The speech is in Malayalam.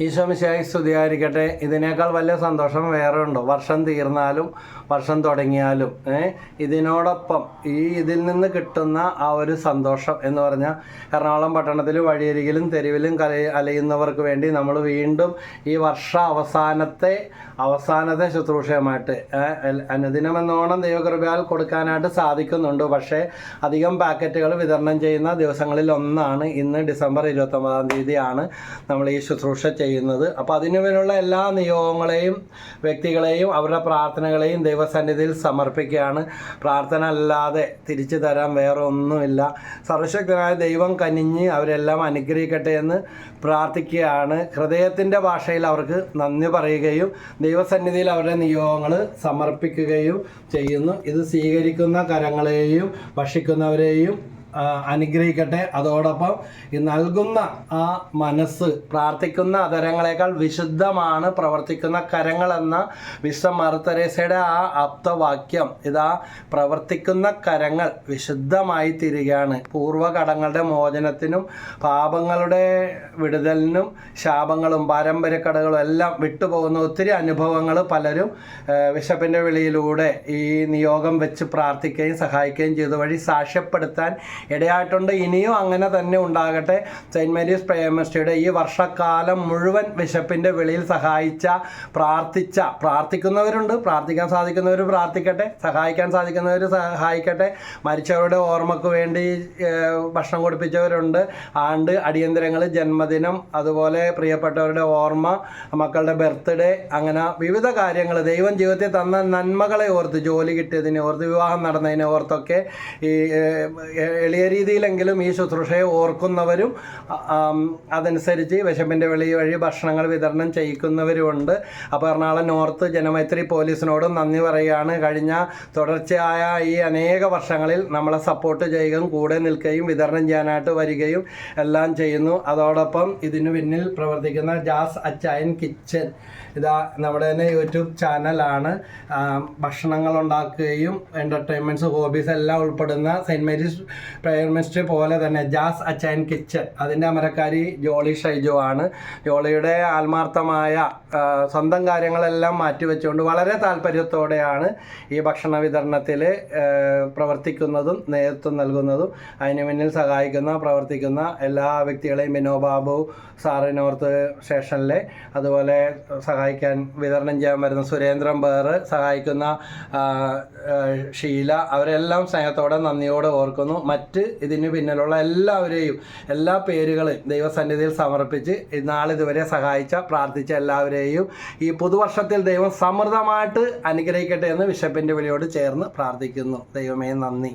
ഈശോമിശായി സ്തുതിയായിരിക്കട്ടെ. ഇതിനേക്കാൾ വലിയ സന്തോഷം വേറെ ഉണ്ടോ? വർഷം തീർന്നാലും വർഷം തുടങ്ങിയാലും ഇതിനോടൊപ്പം ഈ ഇതിൽ നിന്ന് കിട്ടുന്ന ആ ഒരു സന്തോഷം എന്ന് പറഞ്ഞാൽ എറണാകുളം പട്ടണത്തിൽ വഴിയരികിലും തെരുവിലും കല അലയുന്നവർക്ക് വേണ്ടി നമ്മൾ വീണ്ടും ഈ വർഷ അവസാനത്തെ അവസാനത്തെ ശുശ്രൂഷയുമായിട്ട് അനുദിനം എന്നോണം ദൈവകൃപയാൽ കൊടുക്കാനായിട്ട് സാധിക്കുന്നുണ്ട്. പക്ഷേ അധികം പാക്കറ്റുകൾ വിതരണം ചെയ്യുന്ന ദിവസങ്ങളിൽ ഒന്നാണ് ഇന്ന് ഡിസംബർ ഇരുപത്തൊമ്പതാം തീയതിയാണ് നമ്മൾ ഈ ശുശ്രൂഷ ചെയ്യുന്നത്. അപ്പോൾ അതിനുവേണ്ടിയുള്ള എല്ലാ നിയോഗങ്ങളെയും വ്യക്തികളെയും അവരുടെ പ്രാർത്ഥനകളെയും ദൈവസന്നിധിയിൽ സമർപ്പിക്കുകയാണ്. പ്രാർത്ഥന അല്ലാതെ തിരിച്ചു തരാൻ വേറെ ഒന്നുമില്ല. സർവശക്തനായ ദൈവം കനിഞ്ഞ് അവരെല്ലാം അനുഗ്രഹിക്കട്ടെ എന്ന് പ്രാർത്ഥിക്കുകയാണ്. ഹൃദയത്തിന്റെ ഭാഷയിൽ അവർക്ക് നന്ദി പറയുകയും ദൈവസന്നിധിയിൽ അവരുടെ നിയോഗങ്ങൾ സമർപ്പിക്കുകയും ചെയ്യുന്നു. ഇത് സ്വീകരിക്കുന്ന കരങ്ങളെയും ഭക്ഷിക്കുന്നവരെയും അനുഗ്രഹിക്കട്ടെ. അതോടൊപ്പം ഈ നൽകുന്ന ആ മനസ്സ് പ്രാർത്ഥിക്കുന്ന അതരങ്ങളെക്കാൾ വിശുദ്ധമാണ് പ്രവർത്തിക്കുന്ന കരങ്ങൾ എന്ന വിശ്വ മറുത്തരേസയുടെ ആ ആപ്തവാക്യം ഇതാ പ്രവർത്തിക്കുന്ന കരങ്ങൾ വിശുദ്ധമായി തീരുകയാണ്. പൂർവകടങ്ങളുടെ മോചനത്തിനും പാപങ്ങളുടെ വിടുതലിനും ശാപങ്ങളും പാരമ്പര്യക്കടകളും എല്ലാം വിട്ടുപോകുന്ന ഒത്തിരി അനുഭവങ്ങൾ പലരും വിശപ്പിന്റെ വിളിയിലൂടെ ഈ നിയോഗം വെച്ച് പ്രാർത്ഥിക്കുകയും സഹായിക്കുകയും ചെയ്തു വഴി സാക്ഷ്യപ്പെടുത്താൻ ഇടയായിട്ടുണ്ട്. ഇനിയും അങ്ങനെ തന്നെ ഉണ്ടാകട്ടെ. സെയിന്റ് മേരീസ് പ്രേമസ്റ്റിയുടെ ഈ വർഷക്കാലം മുഴുവൻ വിശപ്പിന്റെ വെളിയിൽ സഹായിച്ച പ്രാർത്ഥിച്ച പ്രാർത്ഥിക്കുന്നവരുണ്ട്. പ്രാർത്ഥിക്കാൻ സാധിക്കുന്നവർ പ്രാർത്ഥിക്കട്ടെ. സഹായിക്കാൻ സാധിക്കുന്നവർ സഹായിക്കട്ടെ. മരിച്ചവരുടെ ഓർമ്മക്ക് വേണ്ടി ഭക്ഷണം കൊടുപ്പിച്ചവരുണ്ട്. ആണ്ട് അടിയന്തരങ്ങൾ ജന്മദിനം അതുപോലെ പ്രിയപ്പെട്ടവരുടെ ഓർമ്മ മക്കളുടെ ബർത്ത്ഡേ അങ്ങനെ വിവിധ കാര്യങ്ങൾ ദൈവം ജീവിതത്തിൽ തന്ന നന്മകളെ ഓർത്ത് ജോലി കിട്ടിയതിനെ ഓർത്ത് വിവാഹം നടന്നതിനെ ഓർത്തൊക്കെ ഈ എളിയ രീതിയിലെങ്കിലും ഈ ശുശ്രൂഷയെ ഓർക്കുന്നവരും അതനുസരിച്ച് വിശപ്പിന്റെ വെളി വഴി ഭക്ഷണങ്ങൾ വിതരണം ചെയ്യിക്കുന്നവരുമുണ്ട്. അപ്പോൾ എറണാകുളം നോർത്ത് ജനമൈത്രി പോലീസിനോടും നന്ദി പറയുകയാണ് കഴിഞ്ഞ തുടർച്ചയായ ഈ അനേക വർഷങ്ങളിൽ നമ്മളെ സപ്പോർട്ട് ചെയ്യുകയും കൂടെ നിൽക്കുകയും വിതരണം ചെയ്യാനായിട്ട് വരികയും എല്ലാം ചെയ്യുന്നു. അതോടൊപ്പം ഇതിനു പിന്നിൽ പ്രവർത്തിക്കുന്ന ജാസ് അച്ചായൻ കിച്ചൻ ഇതാ നമ്മുടെ തന്നെ യൂട്യൂബ് ചാനലാണ്. ഭക്ഷണങ്ങൾ ഉണ്ടാക്കുകയും എന്റർടൈൻമെന്റ്സ് ഹോബീസ് എല്ലാം ഉൾപ്പെടുന്ന സെന്റ് മേരീസ് പ്രയർ മിനിസ്ട്രി പോലെ തന്നെ ജാസ് അച്ചായൻ കിച്ചൻ. അതിന്റെ അമരക്കാരി ജോളി ഷൈജു ആണ്. ജോളിയുടെ ആത്മാർത്ഥമായ സ്വന്തം കാര്യങ്ങളെല്ലാം മാറ്റിവെച്ചുകൊണ്ട് വളരെ താല്പര്യത്തോടെയാണ് ഈ ഭക്ഷണ വിതരണത്തിൽ പ്രവർത്തിക്കുന്നതും നേതൃത്വം നൽകുന്നതും അതിന് മുന്നിൽ സഹായിക്കുന്ന പ്രവർത്തിക്കുന്ന എല്ലാ വ്യക്തികളെയും വിനോബാബു സാറിനോർത്ത് സ്റ്റേഷനിലെ അതുപോലെ സഹായിക്കാൻ വിതരണം ചെയ്യാൻ വരുന്ന സുരേന്ദ്രൻ ബേർ സഹായിക്കുന്ന ഷീല അവരെല്ലാം സ്നേഹത്തോടെ നന്ദിയോടെ ഓർക്കുന്നു. മറ്റ് ഇതിന് പിന്നിലുള്ള എല്ലാവരെയും എല്ലാ പേരുകളും ദൈവസന്നിധിയിൽ സമർപ്പിച്ച് നാളിതുവരെ സഹായിച്ച പ്രാർത്ഥിച്ച എല്ലാവരെയും ഈ പുതുവർഷത്തിൽ ദൈവം സമൃദ്ധമായിട്ട് അനുഗ്രഹിക്കട്ടെ എന്ന് ബിഷപ്പിന്റെ വിളിയോട് ചേർന്ന് പ്രാർത്ഥിക്കുന്നു. ദൈവമേ നന്ദി.